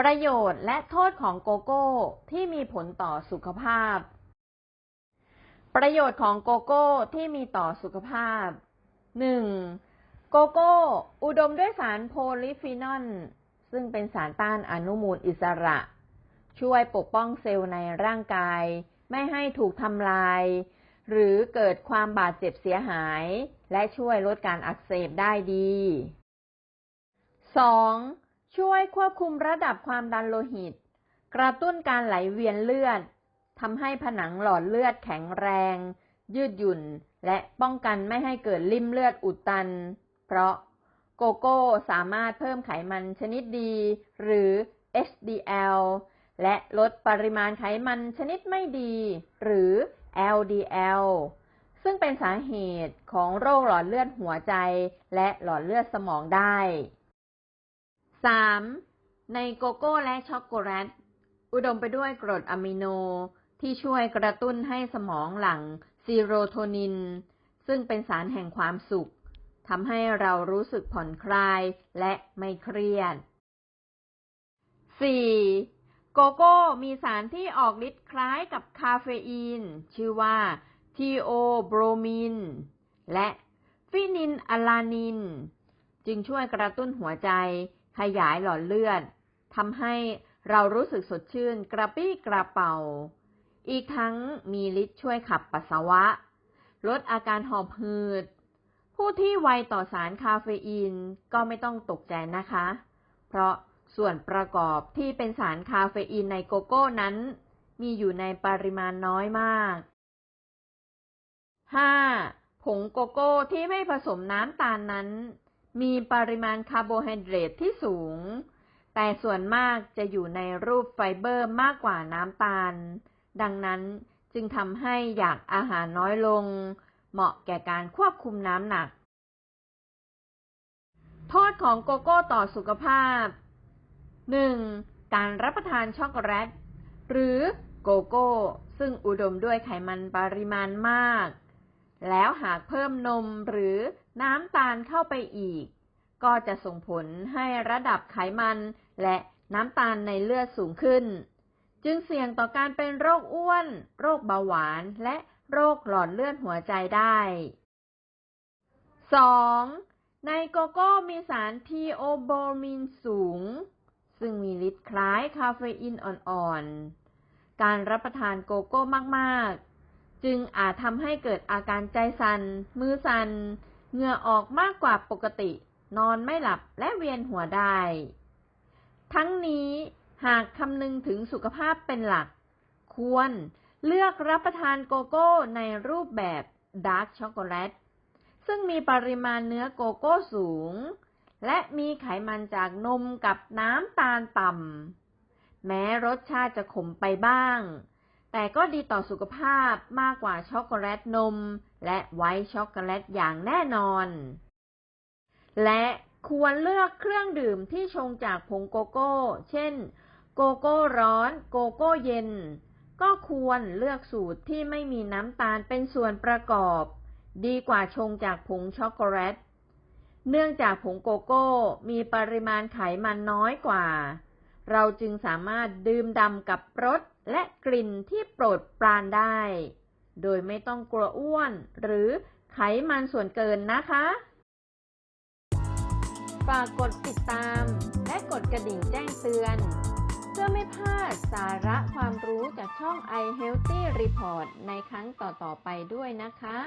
ประโยชน์และโทษของโกโก้ที่มีผลต่อสุขภาพ ประโยชน์ของโกโก้ที่มีต่อสุขภาพ 1. โกโก้ อุดมด้วยสารโพลิฟีนอลซึ่งเป็นสารต้านอนุมูลอิสระ ช่วยปกป้องเซลล์ในร่างกาย ไม่ให้ถูกทำลาย หรือเกิดความบาดเจ็บเสียหาย และช่วยลดการอักเสบได้ดี 2. ช่วยควบคุมระดับความดันโลหิต กระตุ้นการไหลเวียนเลือดทำให้ผนังหลอดเลือดแข็งแรง ยืดหยุ่น และป้องกันไม่ให้เกิดลิ่มเลือดอุดตัน เพราะโกโก้สามารถเพิ่มไขมันชนิดดี หรือ HDL และลดปริมาณไขมันชนิดไม่ดี หรือ LDL ซึ่งเป็นสาเหตุของโรคหลอดเลือดหัวใจและหลอดเลือดสมองได้ 3. ในโกโก้และช็อกโกแลต อุดมไปด้วยกรดอะมิโนที่ช่วยกระตุ้นให้สมองหลั่งซีโรโทนิน ซึ่งเป็นสารแห่งความสุขทำให้เรารู้สึกผ่อนคลายและไม่เครียด 4. โกโก้มีสารที่ออกฤทธิ์คล้ายกับคาเฟอีน ชื่อว่าทีโอโบรมิน และฟินินอะลานิน จึงช่วยกระตุ้นหัวใจ ขยายหลอดเลือดทำให้เรารู้สึกสดชื่นกระปี้กระเป๋า อีกทั้งมีฤทธิ์ช่วยขับปัสสาวะ ลดอาการหอบหืด ผู้ที่ไวต่อสารคาเฟอีนก็ไม่ต้องตกใจนะคะ เพราะส่วนประกอบที่เป็นสารคาเฟอีนในโกโก้นั้น มีอยู่ในปริมาณน้อยมาก 5. ผงโกโก้ที่ไม่ผสมน้ำตาลนั้น มีปริมาณคาร์โบไฮเดรตที่สูง แต่ส่วนมากจะอยู่ในรูปไฟเบอร์มากกว่าน้ำตาล ดังนั้นจึงทำให้อยากอาหารน้อยลง เหมาะแก่การควบคุมน้ำหนัก โทษของโกโก้ต่อสุขภาพ 1. การรับประทานช็อกโกแลต หรือโกโก้ ซึ่งอุดมด้วยไขมันปริมาณมาก แล้วหากเพิ่มนมหรือ น้ำตาลเข้าไปอีก ก็จะส่งผลให้ระดับไขมันและน้ำตาลในเลือดสูงขึ้น จึงเสี่ยงต่อการเป็นโรคอ้วน โรคเบาหวานและโรคหลอดเลือดหัวใจได้ 2. ในโกโก้มีสารทีโอโบมินสูง ซึ่งมีฤทธิ์คล้ายคาเฟอีนอ่อนๆ การรับประทานโกโก้มากๆ จึงอาจทำให้เกิดอาการใจสัน่นมือสัน่น เหงื่อออกมากกว่าปกติ นอนไม่หลับและเวียนหัวได้ ทั้งนี้หากคำนึงถึงสุขภาพเป็นหลัก ควรเลือกรับประทานโกโก้ในรูปแบบดาร์กช็อกโกแลต ซึ่งมีปริมาณเนื้อโกโก้สูง และมีไขมันจากนมกับน้ำตาลต่ำ แม้รสชาติจะขมไปบ้าง แต่ก็ดีต่อสุขภาพมากกว่าช็อกโกแลตนม และไวท์ช็อกโกแลตอย่างแน่นอน และควรเลือกเครื่องดื่มที่ชงจากผงโกโก้ เช่น โกโก้ร้อน โกโก้เย็น ก็ควรเลือกสูตรที่ไม่มีน้ำตาลเป็นส่วนประกอบ ดีกว่าชงจากผงช็อกโกแลต เนื่องจากผงโกโก้มีปริมาณไขมันน้อยกว่า เราจึงสามารถดื่มดำกับรสและกลิ่นที่โปรดปรานได้ โดยไม่ต้องกลัวอ้วน หรือไขมันส่วนเกินนะคะ ฝากกดติดตาม และกดกระดิ่งแจ้งเตือน เพื่อไม่พลาดสาระความรู้จากช่อง i Healthy Report ในครั้งต่อ ๆ ไปด้วยนะคะ